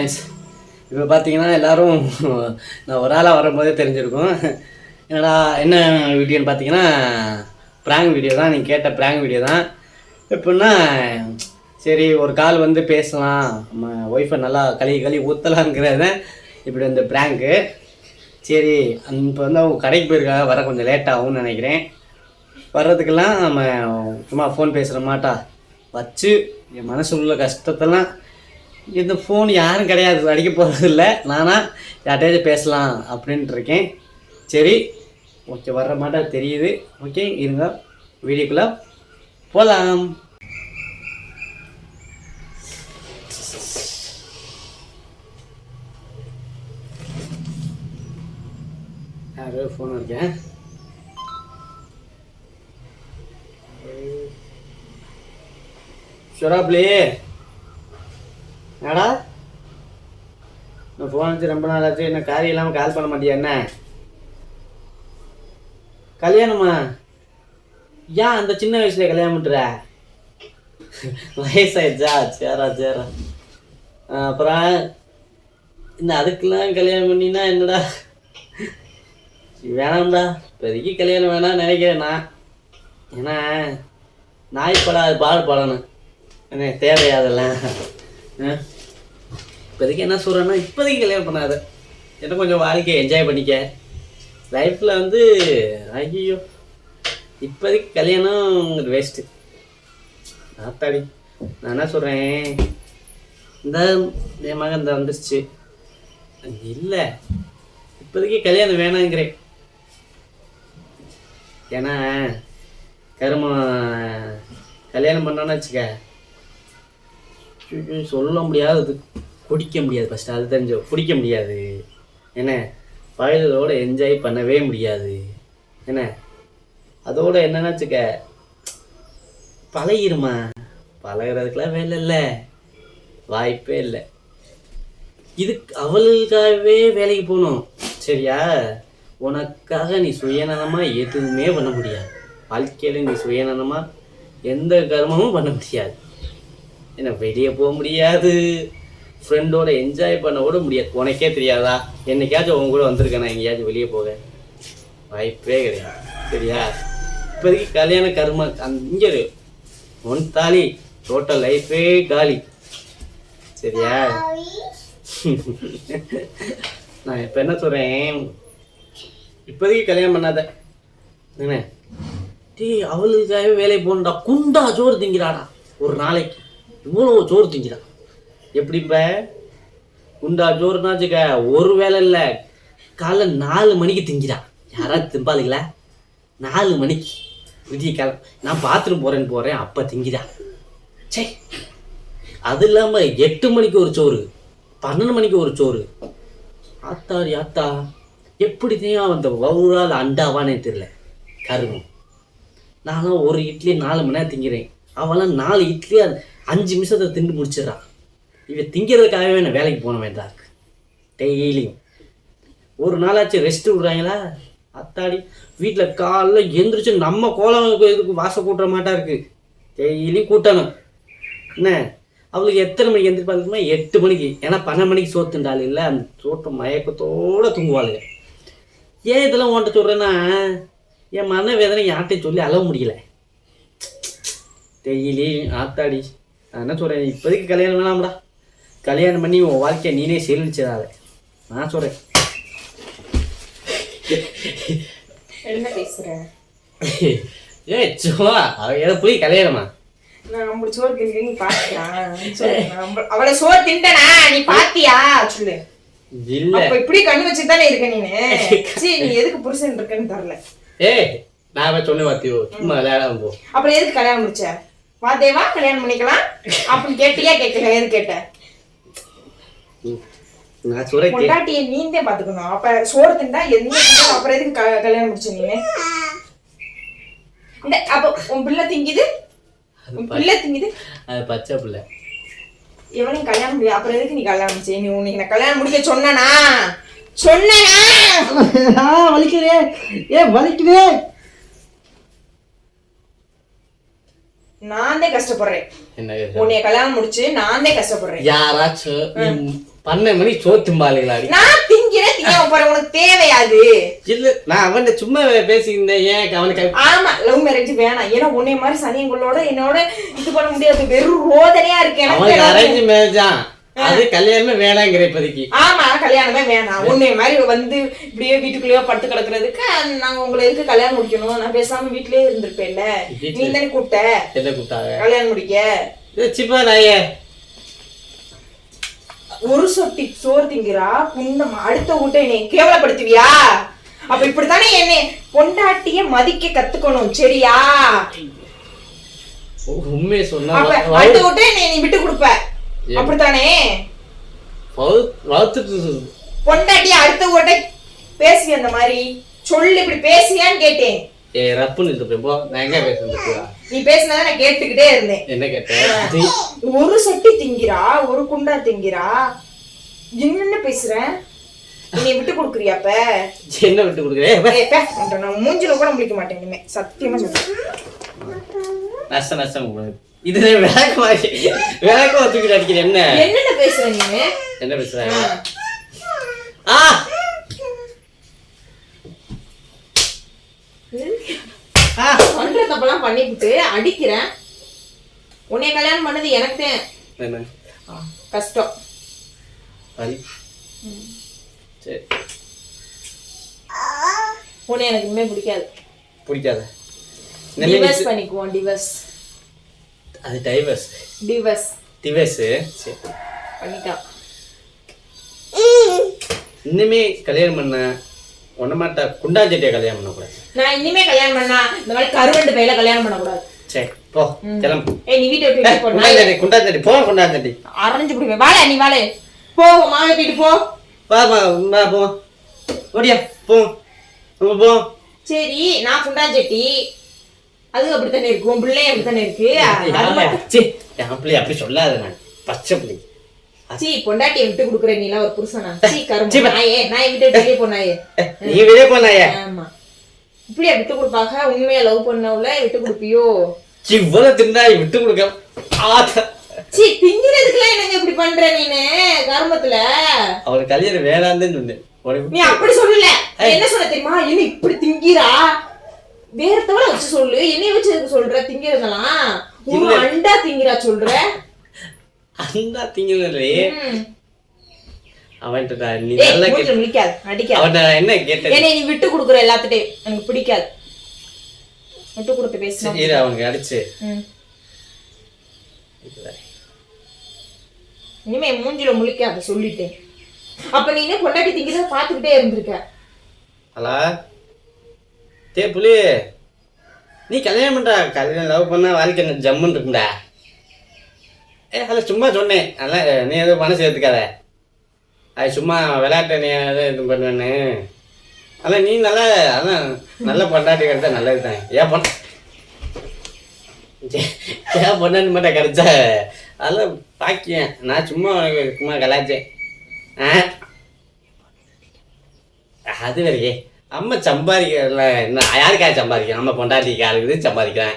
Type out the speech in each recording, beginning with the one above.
Friends இப்போ பார்த்தீங்கன்னா எல்லோரும் நான் ஒரு ஆளாக வரும்போதே தெரிஞ்சிருக்கும். என்னடா என்ன வீடியோன்னு பார்த்தீங்கன்னா ப்ராங்க் வீடியோ தான். நீங்கள் கேட்ட ப்ராங்க் வீடியோ தான். எப்படின்னா சரி ஒரு கால் வந்து பேசலாம். நம்ம ஒய்ஃபை நல்லா கழுவி கழுவி ஊற்றலாங்கிறத இப்படி இந்த ப்ராங்க்கு சரி இப்போ வந்து அவங்க கடைக்கு போயிருக்காங்க. வர கொஞ்சம் லேட் ஆகும்னு நினைக்கிறேன். வர்றதுக்கெல்லாம் நம்ம சும்மா ஃபோன் பேசுகிற மாட்டா. வச்சு என் மனசு உள்ள கஷ்டத்தெல்லாம் இந்த ஃபோன் யாரும் கிடையாது அடிக்க போகிறது இல்லை நானா யார்கிட்டயாச்சும் பேசலாம் அப்படின்ட்டு இருக்கேன் சரி ஓகே வர்ற மாட்டா தெரியுது. ஓகே இருங்க வீடியோக்குள்ளே போகலாம் யாரோ ஃபோன் இருக்கேன் ஷுராப்லி என்னடா? நான் ஃபோன் வச்சு ரொம்ப நாள் ஆச்சு என்ன காரியம் இல்லாமல் கால் பண்ண மாட்டியா என்ன? கல்யாணமா? ஏன் அந்த சின்ன வயசுல கல்யாணம் பண்ணுற வயசாயிடுச்சா? சேரா சேரா. அப்புறம் இந்த அதுக்கெல்லாம் கல்யாணம் பண்ணினா என்னடா? வேணாம்டா. இப்போதைக்கு கல்யாணம் வேணாம் நினைக்கிறேன் நான். ஏன்னா நாய் படாது பால் படணும். என்ன தேவையாதெல்லாம் இப்போதைக்கு என்ன சொல்கிறேன்னா இப்போதைக்கு கல்யாணம் பண்ணாத. என்ன கொஞ்சம் வாழ்க்கையை என்ஜாய் பண்ணிக்க. லைஃப்பில் வந்து ஐயோ இப்போதைக்கு கல்யாணம் வேஸ்ட்டு நாத்தாடி நான் என்ன சொல்கிறேன் இந்த என் மகன் இந்த வந்துருச்சு. இல்லை. இப்போதைக்கு கல்யாணம் வேணாங்கிறேன். ஏன்னா கருமம் கல்யாணம் பண்ணோன்னு வச்சுக்க சொல்ல சொல்ல முடியாதது. குடிக்க முடியாது ஃபஸ்ட்டு அது தெரிஞ்சு. குடிக்க முடியாது. என்ன? வயலோட என்ஜாய் பண்ணவே முடியாது. என்ன? அதோட என்னன்னு வச்சுக்க பழகிருமா? பழகிறதுக்கெல்லாம் வேலை இல்லை. வாய்ப்பே இல்லை. இதுக்கு அவளுக்காகவே வேலைக்கு போகணும். சரியா? உனக்காக நீ சுயநலமாக எதுவுமே பண்ண முடியாது. வாழ்க்கையில் நீ சுயநலமாக எந்த கர்மமும் பண்ண முடியாது. என்ன வெளியே போக முடியாது. ஃப்ரெண்டோட என்ஜாய் பண்ண கூட முடியாது. உனக்கே தெரியாதா? என்னைக்காச்சும் உன் கூட வந்திருக்கேன்? நான் எங்கேயாச்சும் வெளியே போக? வாய்ப்பே கிடையாது. சரியா? இப்போதைக்கு கல்யாண கர்ம அந்த இங்கே ஒன் தாலி டோட்டல் லைஃபே காலி. சரியா? நான் இப்போ என்ன சொல்கிறேன் இப்போதைக்கு கல்யாணம் பண்ணாத. என்ன? டீ அவளுக்காகவே வேலைக்கு போகணும்டா. குண்டா சோறு திங்கிறாடா. ஒரு நாளைக்கு. இவ்வளோ சோறு திங்கிறான் எப்படிப்ப குண்டா சோறுனா வச்சுக்க ஒரு வேலை இல்லை. காலைல நாலு மணிக்கு திங்கிறான் யாராவது திம்பாளுங்களா? நாலு மணிக்கு. விடிய காலம் நான் பாத்ரூம் போகிறேன்னு போகிறேன் அப்போ திங்கிறான் சே அது இல்லாமல் எட்டு மணிக்கு ஒரு சோறு பன்னெண்டு மணிக்கு ஒரு சோறு. ஆத்தா யாத்தா எப்படி தான் அந்த வவுரால் அண்டாவானே தெரியல. கருமம். நானும் ஒரு இட்லி நாலு மணி நேரம் திங்கிறேன். அவெல்லாம் நாலு இட்லி அஞ்சு நிமிஷத்தை திண்டு முடிச்சிடறான். இவன் திங்கிறதுக்காகவே நான் வேலைக்கு போனவன் வேண்டாம் இருக்கு. டெய்லியும் ஒரு நாளாச்சும் ரெஸ்ட் விடுறாங்களா? அத்தாடி வீட்டில் காலைல எந்திரிச்சு நம்ம கோலம் இதுக்கு வாசல் கூட்டுற மாட்டா இருக்கு. டெய்லியும் கூட்டணும். என்ன? அவளுக்கு எத்தனை மணிக்கு எந்திரிப்பாளுக்குமா எட்டு மணிக்கு. ஏன்னா பன்னெண்டு மணிக்கு சோத்துண்டாள் இல்லை. அந்த சோட்ட மயக்கத்தோட தூங்குவாளுங்க. ஏன் இதெல்லாம் உன்ட்ட சொல்கிறேன்னா என் மன வேதனை யார்கிட்டையும் சொல்லி அளவு முடியல. டெய்லி ஆத்தாடி. நான் என்ன சொல்கிறேன் இப்போதைக்கு கல்யாணம் வேணாம்டா. கல்யாணம் பண்ணி உன் வாழ்க்கையை நீனே சீரழிச்சிடாத நான் சொல்கிறேன் என்ன பேசுற? ஏ சும்மா அவ எதை போய் கல்யாணமா? நான் நம்மள சோறு தின்னு பாத்தியா? அவளை சோறு தின்ட்டனா? நீ பாத்தியா? சொல்லு. இல்லை. அப்ப இப்படி கண்ணு வச்சுட்டு தானே இருக்க நீனு? சீ நீ எதுக்கு புருஷன் இருக்கன்னு தெரியல ஏய் நான் சொன்ன வாத்தியோ சும்மா விளையாடாம போ. அப்புறம் எதுக்கு கல்யாணம் முடிச்ச? வா தேவா கல்யாணம் பண்ணிக்கலாம். அப்படின்னு கேட்டியா கேட்கல எது கேட்ட? பொண்டாட்டிய நீந்தே பாத்துக்கணும் அப்ப சோறு திண்டா திண்டாத, அப்புறம் எதுக்கு கல்யாணம் முடிச்ச நீ இந்த அப்ப உன் பிள்ளை திங்குது? உன் பிள்ளை திங்குது? அது பச்சை பிள்ளை. இவனையும் கல்யாணம் முடியாது அப்புறம் எதுக்கு நீ கல்யாணம் முடிச்ச? நீ உன்னைக்கு நான் கல்யாணம் முடிக்க சொன்னனா? சொன்னனா? வலிக்குதே ஏ வலிக்குதே. நான் தான் கஷ்டப்படுறேன் உன்னைய கல்யாணம் முடிச்சு நான் தான் கஷ்டப்படுறேன். யாராச்சும் பன்னெண்டு மணி சோத்தும்பாளுங்களாடி. நான் திங்கிறேன் திங்க போற உனக்கு தேவையாது. இல்ல நான் அவன்கிட்ட சும்மா பேசியிருந்தேன் ஏன் அவனுக்கு ஆமா லவ் மேரேஜ் வேணாம். ஏன்னா உன்னை மாதிரி சனியங்களோட என்னோட இது பண்ண முடியாது. வெறும் ரோதனையா இருக்கு எனக்கு அரேஞ்ச் மேரேஜ் தான் அது கல்யாணமே வேணாங்கிற இப்போதைக்கு. ஆமா கல்யாணமே வேணாம். உன்னை மாதிரி வந்து இப்படியே வீட்டுக்குள்ளேயே படுத்து கிடக்குறதுக்கு நாங்க உங்களை எதுக்கு கல்யாணம் முடிக்கணும்? நான் பேசாம வீட்லயே இருந்திருப்பேன்ல. நீ தானே கூப்பிட்ட? என்ன கூப்பிட்டாங்க? கல்யாணம் முடிக்க. சிப்பா நாயே. ஒரு சொட்டி சோறு திங்கிறா குண்டம் அடுத்த வீட்டை என்னை கேவலப்படுத்துவியா? அப்ப இப்படித்தானே என்னை பொண்டாட்டிய மதிக்க கத்துக்கணும் சரியா? உண்மையை சொன்னா அடுத்த வீட்டை என்னை நீ விட்டு கொடுப்ப. அப்படித்தானே? பொண்டாட்டிய அடுத்த வீட்டை பேசி அந்த மாதிரி? சொல்லு இப்படி பேசியான்னு கேட்டேன். ஏ ரப்புன்னு இருக்கு போ. நான் எங்க பேசுறது நீ பேசினதை நான் கேட்டுக்கிட்டே இருந்தேன். என்ன கேட்டேன் ஒரு சட்டி திங்கிறா ஒரு குண்டா திங்கிறா? என்னென்ன பேசுற? நீ விட்டு கொடுக்குறியா அப்ப? என்ன விட்டு கொடுக்குறேன் மூஞ்சில கூட முடிக்க மாட்டேன் இனிமே. சத்தியமா சொல்றேன். நஷ்டம் நஷ்டம் உங்களுக்கு. இது விளக்கு மாதிரி விளக்கு வச்சுக்கிட்டு அடிக்கிற என்ன? என்னென்ன பேசுற நீ? என்ன பேசுறாங்க ஆ. பண்ற தப்பெல்லாம் பண்ணிவிட்டு அடிக்கிறேன். உன்னைய கல்யாணம் பண்ணது எனக்கு தான் என்ன கஷ்டம். சரி. சரி. உன்னை எனக்கு இனிமே பிடிக்காது. பிடிக்காத? டிவர்ஸ் பண்ணிக்குவோம் டிவர்ஸ் அது டைவர்ஸ் டிவர்ஸ் டிவர்ஸ் சரி. பண்ணிக்கலாம் இன்னுமே கல்யாணம் பண்ண ஒன்ன மாட்டா குண்டாஞ்சட்டியை கல்யாணம் பண்ணக்கூடாது. நான் இனிமே கல்யாணம் பண்ணா இந்த மாதிரி கருவண்டு பையில கல்யாணம் பண்ணக்கூடாது. சரி போ கிளம்பு. ஏய் நீ வீட்டை விட்டு ஏய், வெளிய போனா? குண்டாஞ்சட்டி குண்டாஞ்சட்டி போ குண்டாஞ்சட்டி அரைஞ்சு பிடிப்பேன் வாழ நீ வாழ போ மாவை வீட்டு போ. வா வா வா போ. ஓடியா போ. நம்ம போ. சரி நான் குண்டாஞ்சட்டி அது அப்படித்தானே இருக்கு? உன் பிள்ளையும் அப்படித்தானே இருக்கு? சீ, பிள்ளை அப்படி சொல்லாத நான். பச்சை பிள்ளை. சீ பொண்டாட்டியை விட்டு கொடுக்குற நீ எல்லாம் ஒரு புருஷனா? சீ சீ, கரும்பு. நாயே நாயை விட்டு வெளியே போனாயே நீ வெளியே போனாயே ஆமா. இப்படியா விட்டு கொடுப்பாங்க? உண்மையா லவ் பண்ணவுல விட்டு கொடுப்பியோ? இவ்வளவு திண்டா விட்டு கொடுக்க. சீ திங்கிறதுக்குலாம் என்னங்க இப்படி பண்ற நீனு? கருமத்துல. அவளுக்கு கல்யாணம் வேணான்னு சொன்னேன். நீ அப்படி சொல்லல. என்ன சொல்ல தெரியுமா? என்ன இப்படி திங்கிறா? வேறத்தவள வச்சு சொல்லு. என்னைய வச்சு எதுக்கு சொல்ற? திங்கிறதெல்லாம். ஒரு. அண்டா திங்கிறா சொல்ற? அந்த திங்கலே ம். அவன்கிட்ட நீ நல்லா கேட்ட முழிக்காத அடிக்காத. நான் என்ன கேட்டேன் என்னை நீ விட்டு கொடுக்குற எல்லாத்துட்டையும். எனக்கு பிடிக்காது. விட்டு கொடுத்து பேசணும் சரி அவனுக்கு அடிச்சு. இனிமே மூஞ்சில முழிக்காத சொல்லிட்டேன். அப்ப நீ என்ன பொண்டாட்டி திங்கிறத பாத்துக்கிட்டே இருந்திருக்க. ஹலோ? டே புலி நீ கல்யாணம் பண்ணுறா கல்யாணம் லவ் பண்ணா வாழ்க்கை என்ன ஜம்முன்னு இருக்கும்டா. ஏ அதில் சும்மா சொன்னேன். அதெல்லாம் நீ எதுவும் மனசு சேர்த்துக்காத அது சும்மா விளையாட்டு நீ எதுவும் இது பண்ணுவேன்னு. அதான் நீ நல்லா அதான் நல்ல பொண்டாட்டி கிடைச்சா நல்லது தான். ஏன் பொண்ண ஏன் பொண்டாட்டி மட்டும் கிடைச்சா அதெல்லாம் பாக்கியேன் நான் சும்மா சும்மா கலாச்சேன் ஆ? அது வரையே அம்மா சம்பாதிக்கல என்ன? யாருக்காக சம்பாதிக்கிறேன்? நம்ம பொண்டாட்டிக்கு இருக்குது சம்பாதிக்கிறேன்?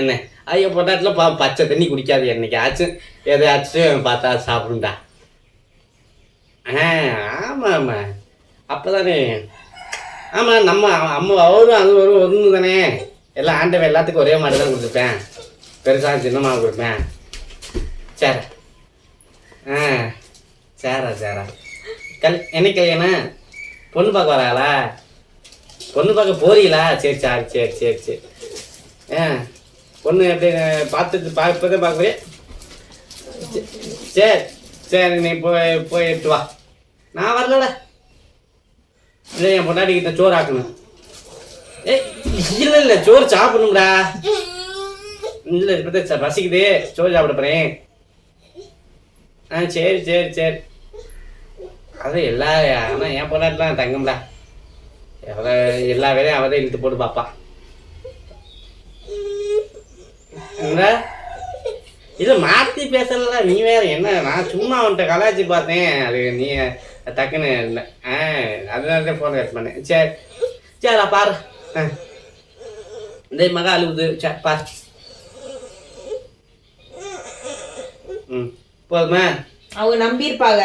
என்ன? ஐயோ பொண்டாட்டில் பா பச்சை தண்ணி குடிக்காது என்னைக்காச்சும். எதையாச்சும் பார்த்தா சாப்பிடுண்டா ஆ ஆமாம் ஆமாம் அப்போ தானே ஆமாம் நம்ம அம்மா அவரும் அது ஒரு ஒன்று தானே. எல்லாம் ஆண்டவன் எல்லாத்துக்கும் ஒரே மாதிரி தான் கொடுத்துருப்பேன். பெருசாக சின்னமாக கொடுப்பேன். சார். ஆ சேரா சேரா. கல் என்னைக்கு கல்யாணம்? பொண்ணு பார்க்க வராங்களா பொண்ணு பார்க்க போறீங்களா? சரி சரி சரி சரி சரி. ஆ பொண்ணு எப்படி பார்த்துட்டு பா இப்போதான் சரி சரி நீ போய் போய் எட்டு வா. நான் வரலடா. இல்லை என் பொண்டாட்டிக்கிட்ட சோறு ஆக்கணும். ஏய் இல்லை இல்லை சோறு சாப்பிடணும்டா. இல்லை இப்போ பசிக்குது. சோறு சாப்பிட போகிறேன் ஆ சரி சரி சரி. அது எல்லா ஆனால் என் பொண்டாட்டிலாம் தங்கம்டா. எவ்வளோ எல்லா வேலையும் அவதான் இழுத்து போட்டு பார்ப்பா இது மாற்றி பேசல நீ வேற என்ன? நான் சும்மா அவன்கிட்ட கலாச்சி பார்த்தேன். அது நீ டக்குன்னு இல்லை. ஆ அதனால தான் ஃபோன் கட் பண்ணேன். சரி சரி பாரு. ஆ. இந்த மகா அழுகுது சரி பார். ம் போதுமா? அவங்க நம்பியிருப்பாங்க.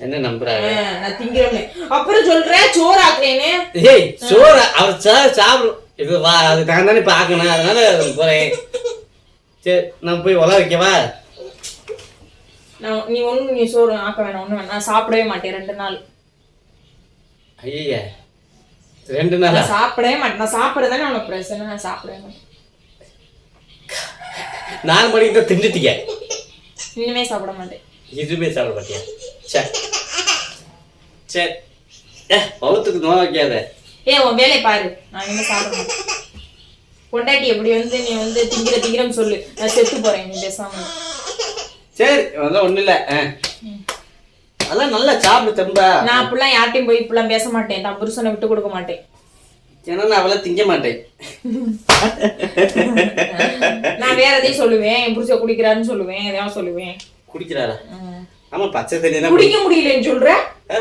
என்ன நம்புறாரு? ஆ, நான் திங்கிறேன்னு அப்புறம் சொல்றேன் சோறு ஆக்குறேன்னு ஏய் சோறு அவர் சா சாப்பிடும் இது வா அது நான் தானே பார்க்கணும் அதனால போறேன். சரி நான் போய் உல வைக்கவா? நான் நீ ஒண்ணு நீ சோறு ஆக்க வேணாம் ஒண்ணு வேணாம். நான் சாப்பிடவே மாட்டேன் ரெண்டு நாள். ஐய ரெண்டு நாளா? நான் சாப்பிடவே மாட்டேன். நான் சாப்பிடுறதானே உனக்கு பிரச்சனை. நான் சாப்பிடவே மாட்டேன். நாலு மணிக்கு தான் திண்டுட்டீங்க இனிமே சாப்பிட மாட்டேன். இதுவுமே சாப்பிட மாட்டியா? சே சரி ஏ பௌத்துக்கு நோய் வைக்காத. ஏ உன் வேலையை பாரு. நான் இனிமே சாப்பிட மாட்டேன் பொண்டாட்டி எப்படி வந்து நீ வந்து திங்கிற திங்கிறன்னு சொல்லு. நான் செத்து போறேன் நீ பேசாம சரி அதெல்லாம் ஒண்ணும் இல்ல. அதெல்லாம் நல்லா சாப்பிடு தம்பா. நான் அப்படிலாம் யார்ட்டையும் போய் இப்படிலாம் பேச மாட்டேன். தான் புருஷனை விட்டு கொடுக்க மாட்டேன். ஏன்னா நான் அவளை திங்க மாட்டேன். நான் வேற எதையும் சொல்லுவேன். என் புருஷன் குடிக்கிறாருன்னு சொல்லுவேன். எதையாவது சொல்லுவேன். குடிக்கிறாரா. ஆமா பச்சை தண்ணி குடிக்க முடியலன்னு சொல்ற? ஆ?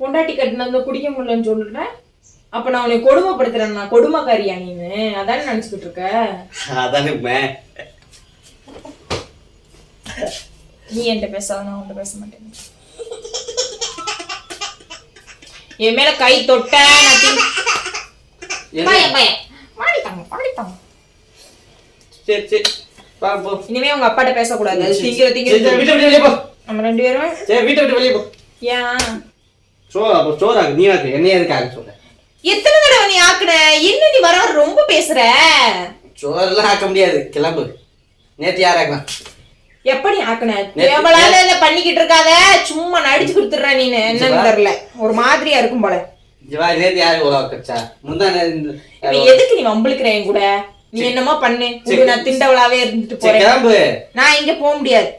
பொண்டாட்டி கட்டினது குடிக்க முடியலன்னு சொல்ற? அப்ப நான் உன்னை கொடுமைப்படுத்துறேன் நான் கொடுமைக்காரியா நீனு அதானே நினைச்சுக்கிட்டு இருக்க? அதானே. நீ என்கிட்ட பேசாத நான் உன்கிட்ட பேச மாட்டேன். என் மேல கை தொட்ட நான்? பயம் பயம் மாடித்தாங்க மாடித்தாங்க சரி சரி. இனிமே உங்க அப்பாட்ட பேசக்கூடாது. திங்கிற திங்கிற. வீட்டை விட்டு வெளியே போ. நம்ம ரெண்டு பேரும் சரி வீட்டை விட்டு வெளியே போ. ஏன் சோறு அப்போ சோறு ஆகு நீ ஆக்கு என்னைய எதுக்கு ஆக்க சொல்ற? எத்தனை தடவை நீ ஆக்குன? என்ன நீ வர ரொம்ப பேசுற? சோறெல்லாம் ஆக்க முடியாது. கிளம்பு. நேத்து யார் ஆக்கலாம் எப்ப நீ ஆக்குன தேவலால இத பண்ணிக்கிட்டு இருக்காத. சும்மா நடிச்சு கொடுத்துடுற நீனு. என்னன்னு தெரியல. ஒரு மாதிரியா இருக்கும் போல. நேத்து யாரு உலக வச்சா முந்தா எதுக்கு நீ வம்பிழுக்கிற என் கூட? நீ என்னமோ பண்ணு. உனக்கு நான் திண்டவளாவே இருந்துட்டு போறேன். நான் இங்க போக முடியாது.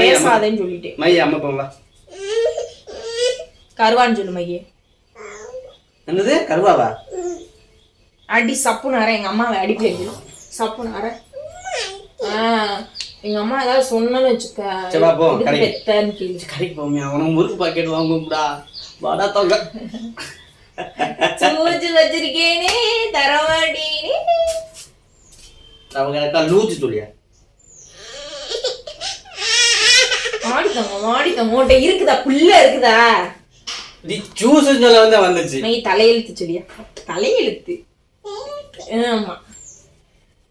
பேசாதேன்னு மையா அம்மா போவா கருவான்னு சொல்லு மையே. என்னது? கருவாவா? அடி சப்பு நேரம் எங்க அம்மாவை அடிப்பேன். சப்பு நேரம் ஆஹ் எங்க அம்மா ஏதாவது சொன்னேன்னு வச்சுக்க. சரி, வா, போ, எதுக்கு கடைக்கு. போமியா உனக்கு முறுக்கு பாக்கெட் வாங்கும்டா வாடா தொங்க. சூச்சு வச்சிருக்கேனே தரமாட்டேனே. அவங்க கரெக்டா லூச்சு சொல்லியா மாடித்தங்க மாடித்தங்க உன்கிட்ட இருக்குதா? புள்ள இருக்குதா? நீ ஜூஸ் சொல்ல வந்து வந்துச்சு. நீ தலையெழுத்து சொல்லியா? தலையெழுத்து. ஆமா.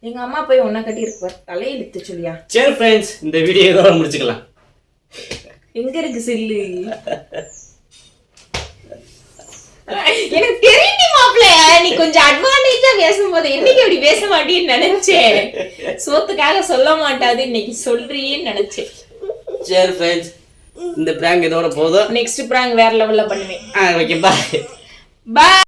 எங்க அம்மா போய் ஒன்னா கட்டி இருக்கு பாரு. தலையெழுத்து சொல்லியா? சரி ஃப்ரெண்ட்ஸ் இந்த வீடியோ இதோட முடிச்சுக்கலாம். எங்க இருக்கு சில்லு? எனக்கு தெரியுது மாப்பிள்ள நீ கொஞ்சம் அட்வான்டேஜா பேசும்போது என்னைக்கு அப்படி பேச மாட்டேன்னு நினைச்சேன். சோத்துக்காக சொல்ல மாட்டாது இன்னைக்கு சொல்றியேன்னு நினைச்சேன். சரி ஃப்ரெண்ட்ஸ் இந்த பிராங்க் இதோட போதும். நெக்ஸ்ட் பிராங்க் வேற லெவல்ல பண்ணுவேன். ஓகே பாய் பாய்